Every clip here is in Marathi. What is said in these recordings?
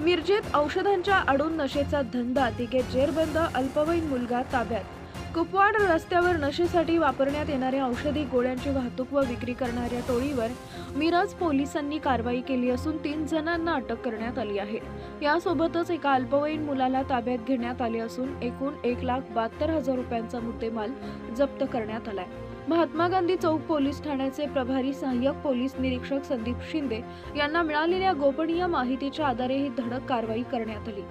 मिरजेत औषधांच्या आडून नशेचा धंदा तिघे जेरबंद अल्पवयीन मुलगा ताब्यात. कुपवाड रस्त्यावर नशेसाठी वापरण्यात येणाऱ्या औषधी गोळ्यांची वाहतूक व विक्री करणाऱ्या टोळीवर मिरज पोलिसांनी कारवाई केली असून तीन जणांना अटक करण्यात आली आहे. यासोबतच एका अल्पवयीन मुलाला ताब्यात घेण्यात आले असून एकूण एक लाख बहात्तर हजार रुपयांचा मुद्देमाल जप्त करण्यात आलाय. महात्मा गांधी चौक पोलीस ठाण्याचे प्रभारी सहाय्यक पोलीस निरीक्षक संदीप शिंदे यांना मिळालेल्या गोपनीय माहितीच्या आधारे ही धडक कारवाई करण्यात आली.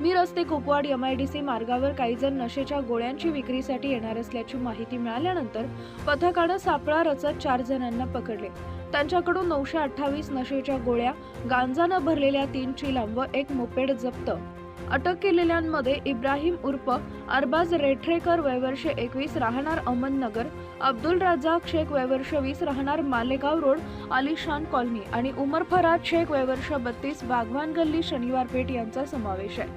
मी रस्ते कुपवाड एमआयडीसी मार्गावर काही जण नशेच्या गोळ्यांची विक्रीसाठी येणार असल्याची माहिती मिळाल्यानंतर पथकानं सापळा रचत चार जणांना पकडले. त्यांच्याकडून नऊशे अठ्ठावीस नशेच्या गोळ्या गांजानं भरलेल्या तीन चिलाम व एक मोपेड जप्त अटक केलेल्यांमध्ये इब्राहिम उर्फ अरबाज रेठरेकर वयवर्ष एकवीस राहणार अहमदनगर अब्दुल रजाक शेख वयवर्ष वीस राहणार मालेगाव रोड आलिशान कॉलनी आणि उमर फराद शेख वयवर्ष बत्तीस बागवान गल्ली शनिवार पेठ यांचा समावेश आहे.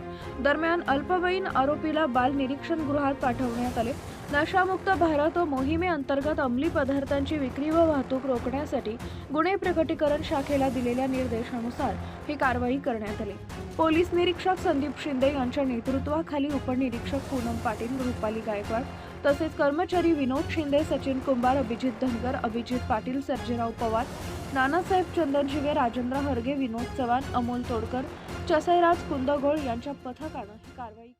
दरम्यान अल्पवयीन आरोपीला बाल निरीक्षण गृहात पाठवण्यात आले. नशामुक्त भारत मोहिमेअंतर्गत अंमली पदार्थांची विक्री व वाहतूक रोखण्यासाठी गुन्हे प्रकटीकरण शाखेला दिलेल्या निर्देशानुसार ही कारवाई करण्यात आली. पोलीस निरीक्षक संदीप शिंदे यांच्या नेतृत्वाखाली उपनिरीक्षक पूनम पाटील रुपाली गायकवाड तसेच कर्मचारी विनोद शिंदे सचिन कुंभार अभिजित धनगर अभिजित पाटील सर्जेराव पवार नानासाहेब चंदनशिवे राजेंद्र हरगे विनोद चव्हाण अमोल तोडकर चसैराज कुंदगोळ यांच्या पथकानं ही कारवाई